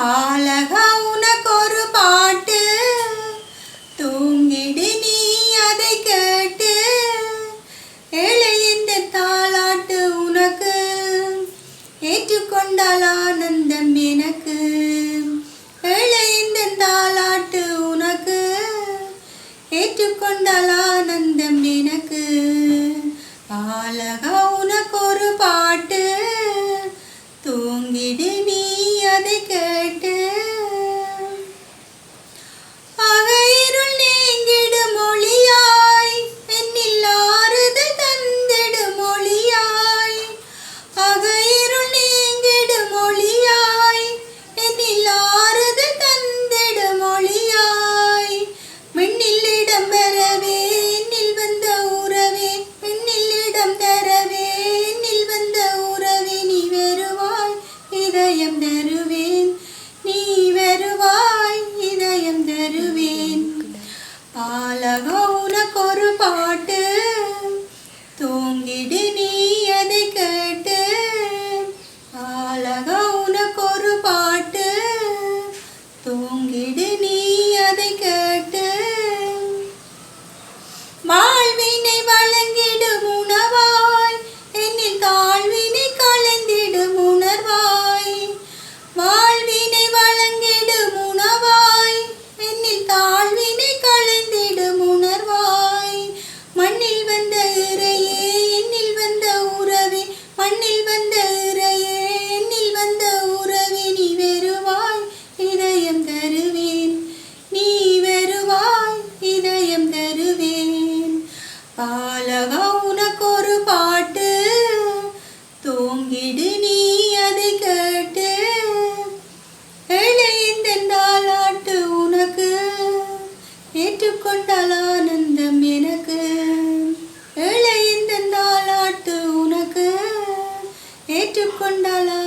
அழகா உனக்கு ஒரு பாட்டு. தூங்கிடு நீ அதை கேட்டு. ஏழை இந்த தாளாட்டு உனக்கு? ஏற்றுக்கொண்டால் ஆனந்தம் எனக்கு. ஏற்றுக்கொண்டாளா